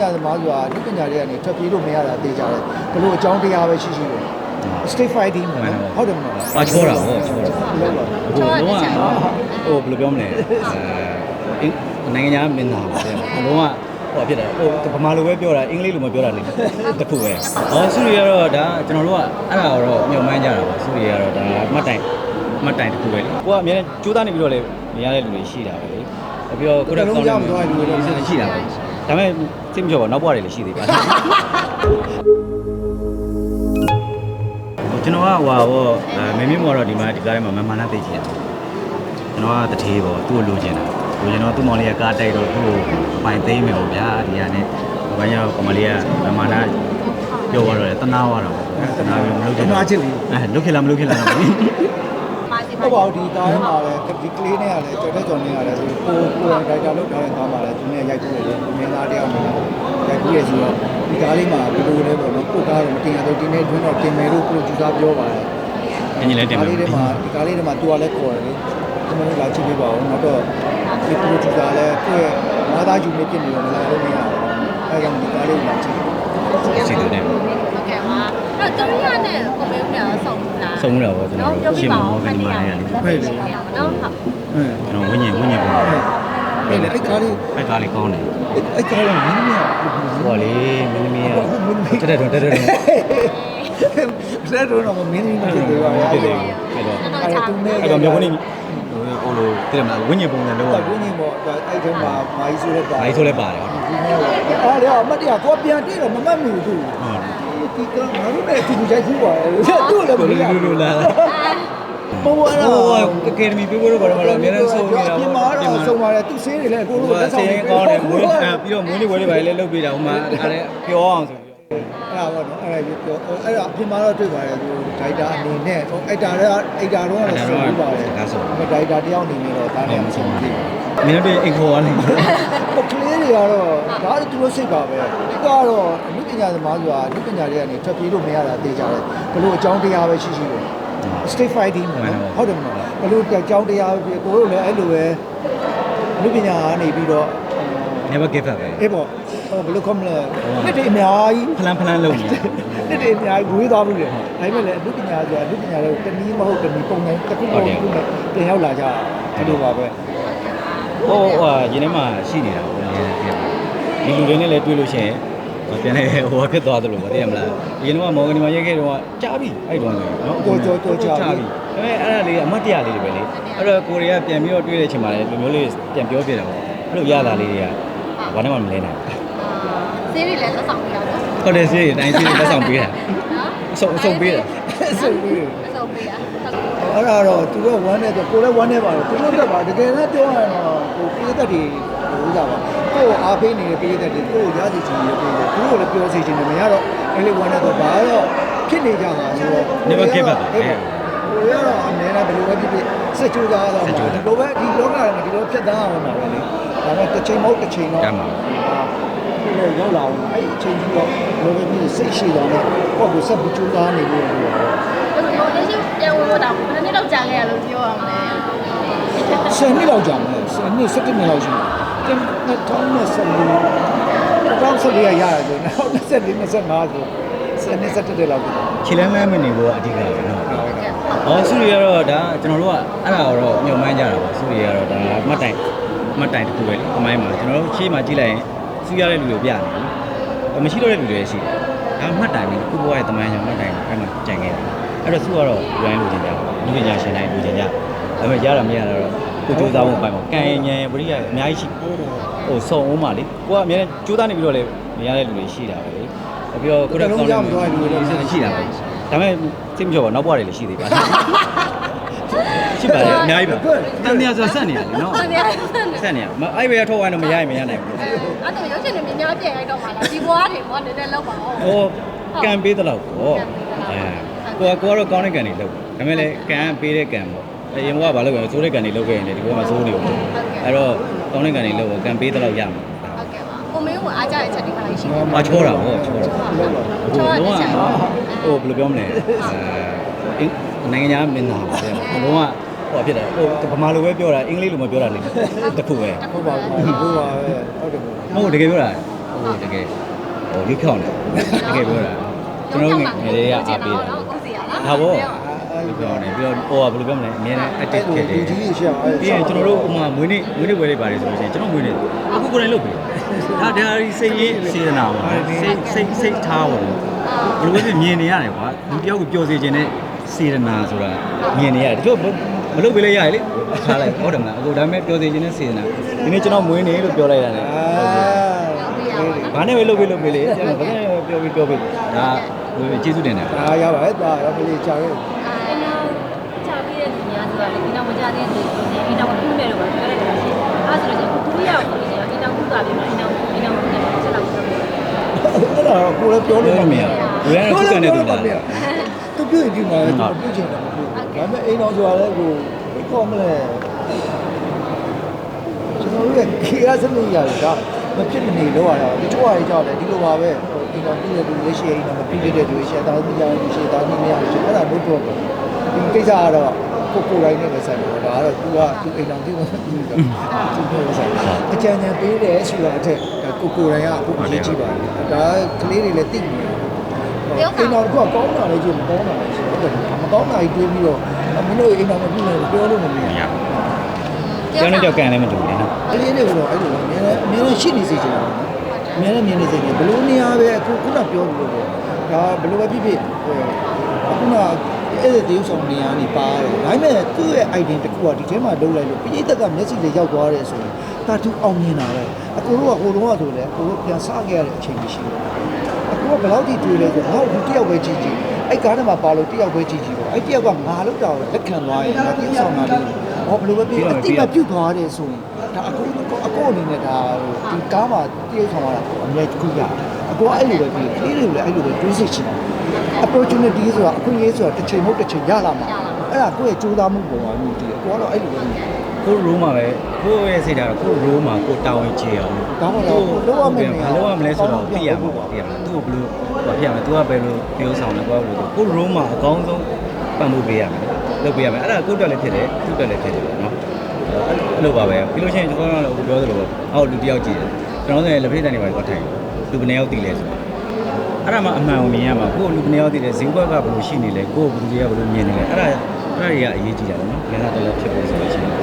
ညာသမားဆိုတာအနုပညာတွေကနေထွက်ပြေးလို့မရတာသိကြတယ်ဘလို့အကြောင်းတရားပဲရှိရှိပဲ state fighting မှာနော်ဟုတ်တယ်မလားပါချောတာဗောချောတာဘယ်လိုလဲဟိုလုံးဝဟိုဘယ်လိုပြောမလဲအဲနိုင်ငံသားမင်းသားပါတဲ့လုံးဝဟိုဖြစ်တယ်ဟိုဗမာလိုပဲပြောတာအင်္ဂလိပ်လိုမပြောတာလေတခုပဲဟောစုရီကတော့ဒါကျွန်တော်တို့ကအဲ့ဒါတော့မျှော်မှန်းကြတာပါစုရီကတော့ဒါမှတ်တိုင်မှတ်တိုင်တခုပဲလေကိုကအများနဲ့ကြိုးစားနေပြီးတော့လေနေရတဲ့လူတွေရှိတာပဲလေပြီးတော့ကိုယ်တော့ကောင်းတယ်လူတွေရှိတာပဲ ဒါပေမဲ့စိတ်မချောပါနောက်ဘဝတွေလည်းရှိသေးပါကျွန်တော်ကဟိုဟောအဲမင်းမင်းမော်တော့ဒီမှာဒီကားထဲမှာမမနာသိချင်တယ်ကျွန်တော်ကတထေးပေါ့သူ့ကိုလိုချင်တာလိုချင်တော့သူ့မောင်လေးကကားတိုက်တော့သူ့ကိုပိုင်သိမ်းမယ်ပေါ့ဗျာဒီကနေ့ဘာကြောင့်ကမလေးကမမနာပြောသွားတော့လေတနာသွားတာပေါ့တနာပြီးမလုပ်ချင်တနာချစ်လေအဲလုတ်ခေလားမလုတ်ခေလားတော့မသိ ဟုတ်ပါဘူးဒီကားထဲမှာလည်းဒီကလေးနဲ့ကလည်းကြော်တဲ့ကြော်နေရတယ်ဆိုကိုကိုယ်တိုင်တာလုပ်ထားတဲ့ကားမှာလည်းသူနဲ့ရိုက်ကြည့်ရတယ်မင်းသားတယောက်နေတယ်ရိုက်ကြည့်ရဆိုတော့ဒီကားလေးမှာဘယ်လိုလဲပေါ့နော်ကိုကားတော့မတင်ရတော့ဒီနေ့တွင်းတော့တင်မယ်လို့ကိုကြူစားပြောပါတယ်အညီလည်းတင်ကားမယ်လေးတွေမှာဒီကားလေးတွေမှာသူကလည်းခေါ်တယ်လေကျွန်တော်တို့လာကြည့်ပေးပါဦးနောက်တော့ဒီပရိုဂျူဆာလည်းကိုယ့်ရဲ့မာသားယူနေပြစ်နေတော့မလာလို့မရဘူးအဲကြောင့်ဒီကားလေးကိုလာကြည့် စီတူနဲ့ဟုတ်ကဲ့ပါအဲ့တော့တို့ရနဲ့ကိုမေဦးနဲ့ဆောင်းလားဆုံးတော့ဗောကျွန်တော်ရှင်းမမောကန်ဒီမှာလည်းနော်ဟုတ်ဟဲ့ကျွန်တော်ဝิญဉ်ဝิญဉ်ပုံအဲ့လေအဲ့ကားလေးအဲ့ကားလေးကောင်းတယ်အဲ့ကားလေးမင်းမရဟောလေမင်းသမီးကတက်တက်တော့တက်တက်တော့ဆက်တော့တော့မင်းမင်းမဖြစ်သေးပါဘူးဖြစ်တယ်အဲ့အဲ့တော့တော့သူနဲ့အဲ့တော့မြေခွန်းကြီး ဟိုလိုတဲ့မှာဝิญဉ်ပုံနဲ့လုံးဝတော့ဝင်းကြီးပေါ့အဲ့ထဲမှာမာကြီးဆိုတဲ့ပါဘာကြီးဆိုလဲပါတယ်အားရအမတ်တရားကိုပြန်တွေ့တော့မမှတ်မိဘူးသူဟုတ်ဒီကငါတို့နဲ့သူကြိုက်ဘူးပါသူ့လည်းမလူရလူလူလာဘောရဟိုအကယ်ဒမီပေးဖို့တော့ဘာမှတော့အများနဲ့ဆုံးနေတာပြင်မာတော့ဆုံးပါတယ်သူဆေးတွေလည်းကိုဟိုတို့ကလက်ဆေးဆောင်ကောင်းတယ်မွေးပြီးတော့မွေးနေ့ဝဲလေးပါလေလုတ်ပေးတာဟိုမှာအဲ့ဒါပြောအောင်ဆိုပြီး အဲ့ဒါပေါ့နော်အဲ့ဒါပြောအဲ့ဒါပြင်မာတော့တွေ့ပါတယ်သူဒိုက်တာအနေနဲ့အဲ့ဒါတော့အဲ့ဒါတော့ဆုံးပြီးပါတယ်ဒိုက်တာတယောက်အနေနဲ့တော့ဒါနဲ့မဆုံးဘူးမင်းတို့အိမ်ခေါ်ရနေပေါ့ကလေးတွေကတော့ဒါသူတို့စိတ်ပါပဲဒီကတော့အနုပညာသမားဆိုတာအနုပညာတွေကနေထွက်ပြေးလို့မရတာသိကြတယ်ဘလို့အကြောင်းတရားပဲရှိရှိပဲ state fighting မှာနော်ဟုတ်တယ်မလားဘလို့အကြောင်းတရားပဲကိုတို့လည်းအဲ့လိုပဲအနုပညာကနေပြီးတော့ never give up ပဲအေးပေါ့ ဟိုဘလို့ကောမလဲနှစ်တွေအများကြီးဖလန်ဖလန်လုံးနေနှစ်တွေအများကြီးဝေးသွားဘူးလေဒါပေမဲ့လည်းအနုပညာဆိုတာအနုပညာတွေကိုတနည်းမဟုတ်တနည်းပုံစံတစ်ခုပုံတစ်ခုနဲ့တင်ရောက်လာကြတာအဲ့လိုပါပဲဟိုဟာရင်းထဲမှာရှိနေတာပေါ့ဒီလူတွေနဲ့လည်းတွေ့လို့ရှိရင်ပြန်နေဟိုဖြစ်သွားသလိုမသိရမလားရင်းတော့မော်ဂနီမှာရိုက်ခဲ့တော့ကြားပြီအဲ့တော့ဆိုနော်ဒါပေမဲ့အဲ့ဒါလေးအမတ်တရားလေးတွေပဲလေအဲ့တော့ကိုရီးယားပြန်ပြီးတော့တွေ့တဲ့အချိန်မှာလည်းလူမျိုးလေးပြန်ပြောပြတာပေါ့အဲ့လိုရတာလေးတွေကဘာနဲ့မှမလဲနိုင် ဆေးတွေလည်းဆောင်းပြရတော့ဟုတ်တယ်စီးတိုင်းစီးလက်ဆောင်ပေးတာနော်အစုံအစုံပေးတာဆိုပြီးဆောင်းပြရအဲ့ဒါတော့သူတို့ဝမ်းနေဆိုကိုလည်းဝမ်းနေပါတယ်သူတို့ကပါတကယ်တော့ပြောရရင်တော့ကိုပြည်သက်တွေဟိုကြပါကိုအားပေးနေတဲ့ပြည်သက်တွေကိုရစီချင်နေပြည်သက်သူတို့လည်းပြောစီချင်တယ်မရတော့အဲ့လေဝမ်းနေတော့ဘာတော့ဖြစ်နေကြမှာဆိုတော့ဟိုရတော့အများနဲ့ဘယ်လိုပဲဖြစ်ဖြစ်စက်ကြိုးသားတော့ဒီလိုပဲဒီလောကထဲမှာဒီလိုဖြတ်သန်းအောင်မှာပဲလေဒါပေမဲ့တစ်ချိန်မဟုတ်တစ်ချိန်တော့ ရမှာဒီ လိုရောက်လာအောင်အဲ့အချိန်ကြီးတော့လိုပဲပြီးစိတ်ရှိတော့လည်းပေါ့ကိုဆက်ပြီးကြိုးစားနေလို့ပြောတယ်အဲ့လိုလက်ရှိပြန်ဝင်တော့ဘယ်နှစ်လောက်ကြာခဲ့ရလို့ပြောရမလဲဆယ်နှစ်လောက်ကြာမယ်ဆယ်နှစ်၁၇နှစ်လောက်ရှိတယ်2014 2014ရရတယ်ဆိုတော့24 25ဆိုဆယ်နှစ်17လောက်ပြီခြေလမ်းလမ်းမနေဖို့အဓိကပဲနော်ဟုတ်ကဲ့။အော်စုရီကတော့ဒါကျွန်တော်တို့ကအဲ့ဒါတော့ညှော်မှန်းကြတာပါစုရီကတော့ဒါမှတ်တိုင်မှတ်တိုင်တစ်ခုပဲလေအမိုင်းမှာကျွန်တော်တို့ရှေ့မှာကြည့်လိုက်ရင် စုရတဲ့လူတွေပြနေတယ်။မရှိတော့တဲ့လူတွေရှိတယ်။ဒါမှတ်တိုင်ပဲခုဘဝရဲ့တမန်ကြောင့်မှတ်တိုင်အဲ့မှာကြံခဲ့တယ်။အဲ့တော့စုကတော့လူတိုင်းလူချင်းကြ။လူပညာရှင်တိုင်းလူချင်းကြ။ဒါပေမဲ့ရတာမရတာတော့ကိုကြိုးစားဖို့ပိုင်ပါ။ကံဉဏ်ပရိယအများကြီးရှိဟိုစုံအောင်ပါလေ။ကိုကအများနဲ့ကြိုးစားနေပြီးတော့လေမရတဲ့လူတွေရှိတာပဲလေ။ပြီးတော့ကိုယ်တော့ကောင်းတဲ့လူတွေရှိတာပဲ။ဒါပေမဲ့စိတ်မချောပါနောက်ဘဝတွေလည်းရှိသေးပါ ရှိပါတယ်အများကြီးပါတန်တရားဆိုဆက်နေရတယ်နော်ဟုတ်တယ်အဲ့ဆက်နေရမအဲ့ဘယ်ထုတ်ဝိုင်းတော့မရရင်မရနိုင်ဘူးတော့ရုပ်ရှင်တွေများပြန်ရိုက်တော့မှာလားဒီဘွားတွေဘွားနေတဲ့လောက်ပါအောင်ဟိုကံပေးတဲ့လောက်ပေါ့အဲကိုကကိုကတော့ကောင်းတဲ့ကံတွေလုပ်ဒါပေမဲ့လည်းကံပေးတဲ့ကံပေါ့အရင်ကဘာလုပ်ရလဲစိုးတဲ့ကံတွေလုပ်ခဲ့ရင်လေဒီဘက်မှာစိုးနေဘူးအဲ့တော့ကောင်းတဲ့ကံတွေလုပ်ကံပေးတဲ့လောက်ရမှာဟုတ်ကဲ့ပါကိုမင်းကအားကြတဲ့ချက်တွေခါလေးရှိတယ်မချောတာပေါ့ချောတာဟိုလုံးဝဟိုဘယ်လိုပြောမလဲအဲနိုင်ငံသားမင်းသားပါဗျာလုံးဝ ဟိုဖြစ်တယ်ဟိုဗမာလိုပဲပြောတာအင်္ဂလိပ်လိုမပြောတာလေတခုပဲဟုတ်ပါဘူးဟုတ်ပါပဲဟုတ်တယ်မဟုတ်တကယ်ပြောတာဟဟိုတကယ်ဟိုရွဖြောင်းတယ်တကယ်ပြောတာကျွန်တော်ငယ်ငယ်လေးကအားပေးတာကိုစီရလားဟာဗောရွဖြောင်းတယ်ပြီးတော့ဟိုကဘယ်လိုပြောမလဲအမြဲတမ်း active ဖြစ်တယ်လူကြီးကြီးရှေ့အောင်အဲ့ပြီးရင်ကျွန်တော်တို့ဥမာမွေးနေ့မွေးနေ့ပွဲလေးပါတယ်ဆိုလို့ရှိရင်ကျွန်တော်မွေးနေ့အခုကိုယ်တိုင်လုပ်ပြီဒါဒါစိတ်ရင်းစေတနာပါစိတ်စိတ်စိတ်ထားပါလို့ဘယ်လိုလဲမြင်နေရတယ်ကွာလူတယောက်ကိုပျော်စေခြင်းနဲ့စေတနာဆိုတာမြင်နေရတယ်တချို့ မလုပ်ပေးလဲရရလေထားလိုက်ဟုတ်တယ်မလားအခုဒါပေမဲ့ပျော်စေခြင်းနဲ့စေတနာဒီနေ့ကျွန်တော်မွေးနေ့လို့ပြောလိုက်ရတယ်အာဘာနဲ့ပဲလုပ်ပေးလုပ်ပေးလေကျွန်တော်ဘာနဲ့ပဲပြောပြီးပြောပေးဒါဟိုကျေးဇူးတင်တယ်ဒါရပါတယ်ဒါရပါလေကြာရဲ့အိမ်နောက်ချပြီးတဲ့သူများဆိုတာလေအိမ်နောက်မကြတဲ့သူတွေအိမ်နောက်မပြုမဲ့လို့ပါပြောလိုက်တာရှိတယ်အဲဆိုတော့သူတို့ရောက်ပြီးရင်အိမ်နောက်ကုသပြီးမှအိမ်နောက်အိမ်နောက်ပြုနေတယ်ဆက်လောက်ပြောတယ်အဲ့ဒါကိုလည်းပြောလို့မရလူတိုင်းကခုကန်နေတူတာ သူပြည့်ကြည့်မှာသူပြည့်ချင်တယ်ဒါပေမဲ့အိမ်တော်ဆိုတာလည်းကိုခေါ်မလဲကျွန်တော်တို့ရဲ့ခေတ်စနစ်ရတယ်ဒါမဖြစ်နေလို့ရတာဒီချို့ဟာတွေကြောက်တယ်ဒီလိုပါပဲဟိုအိမ်တော်ပြည့်တဲ့သူလေးရှိအိမ်တော်မပြည့်တဲ့သူရှိတာသူများရှိတာသူများရှိအဲ့ဒါလို့တော့ဒီကိစ္စကတော့ကိုကိုတိုင်းနဲ့ပဲဆိုင်တယ်ဒါကတော့ तू က तू အိမ်တော်ပြည့်မပြည့်တော့သူပြောလို့ဆိုင်အကြံဉာဏ်ပေးတယ်ဆိုတာအထက်ကိုကိုတိုင်းကအခုအရေးကြီးပါတယ်ဒါကလေးတွေလည်းသိနေတယ် အိမ်တော်ကကောင်းတာလည်းကြည့်မကောင်းတာလည်းရှိတယ်မကောင်းတာကြီးတွေးပြီးတော့မင်းတို့အိမ်တော်မပြည့်လို့ပြောလို့မရဘူးကျောင်းနဲ့ကြောက်ကန်လည်းမတူဘူးနော်ကလေးတွေကိုတော့အဲ့လိုအများနဲ့အများနဲ့ရှိနေစေချင်တာအများနဲ့မြင်နေစေချင်ဘလို့နေရာပဲအခုခုနပြောလို့ပေါ့ဒါဘလို့ပဲဖြစ်ဖြစ်ဟိုအခုနအဲ့ဒီတေးဆောင်နေရာနေပါတယ်ဒါပေမဲ့သူ့ရဲ့ idea တစ်ခုကဒီထဲမှာလုံးလိုက်လို့ပြည်သက်ကမျက်စိလေးရောက်သွားတယ်ဆိုရင်ဒါသူအောင်မြင်တာပဲ အကိုတို့ကဟိုတုန်းကဆိုလေအကိုတို့ပြန်စားခဲ့ရတဲ့အချိန်ကြီးရှိတယ်အကိုကဘယ်လောက်ထိတွေ့လဲဆိုတော့ဟောဒီတယောက်ပဲကြည့်ကြည့်အဲ့ကားထဲမှာပါလို့တယောက်ပဲကြည့်ကြည့်ပေါ့အဲ့တယောက်ကငါလောက်တာကိုလက်ခံသွားရင်ဒါတေးဆောင်တာလေးဟောဘလို့ပဲဖြစ်အတိမပြုတ်သွားတယ်ဆိုရင်ဒါအကိုအကိုအနေနဲ့ဒါဒီကားမှာတယောက်ဆောင်လာအမြဲတခုရအကိုကအဲ့လိုပဲပြီးကလေးတွေကိုလည်းအဲ့လိုပဲတွေးစိတ်ချင်တယ် opportunity ဆိုတာအခွင့်အရေးဆိုတာတစ်ချိန်မဟုတ်တစ်ချိန်ရလာမှာအဲ့ဒါကိုယ့်ရဲ့ကြိုးစားမှုပုံမှာမြည်တည်ကိုကတော့အဲ့လိုပဲမြည် ကိုရိုးမှာပဲကိုရဲ့စိတ်ဓာတ်ကိုရိုးမှာကိုတောင်းရင်ချေအောင်ဒါမှတော့လုံးဝမမြင်ဘာလို့ရမလဲဆိုတော့သိရမှာပေါ့သိရမှာသူ့ကိုဘယ်လိုဘာဖြစ်ရမလဲသူကဘယ်လိုပြောဆောင်လဲကိုကဘယ်လိုကိုရိုးမှာအကောင်းဆုံးပံ့ပိုးပေးရမယ်လုပ်ပေးရမယ်အဲ့ဒါကိုတက်လည်းဖြစ်တယ်သူ့တက်လည်းဖြစ်တယ်နော်အဲ့လိုပါပဲပြီးလို့ရှိရင်ကျွန်တော်တို့ပြောသလိုပေါ့အောက်လူတယောက်ကြည့်တယ်ကျွန်တော်တို့လည်းလက်ဖေးတန်တွေပါတော့ထိုင်လူဘယ်နှယောက်တည်လဲဆိုအဲ့ဒါမှအမှန်ကိုမြင်ရမှာကိုလူဘယ်နှယောက်တည်လဲဈေးဘက်ကဘယ်လိုရှိနေလဲကိုဘယ်သူတွေကဘယ်လိုမြင်နေလဲအဲ့ဒါအဲ့ဒါတွေကအရေးကြီးတာပေါ့နော်ငါကတော့လည်းဖြစ်ဖို့ဆိုလို့ရှိရင်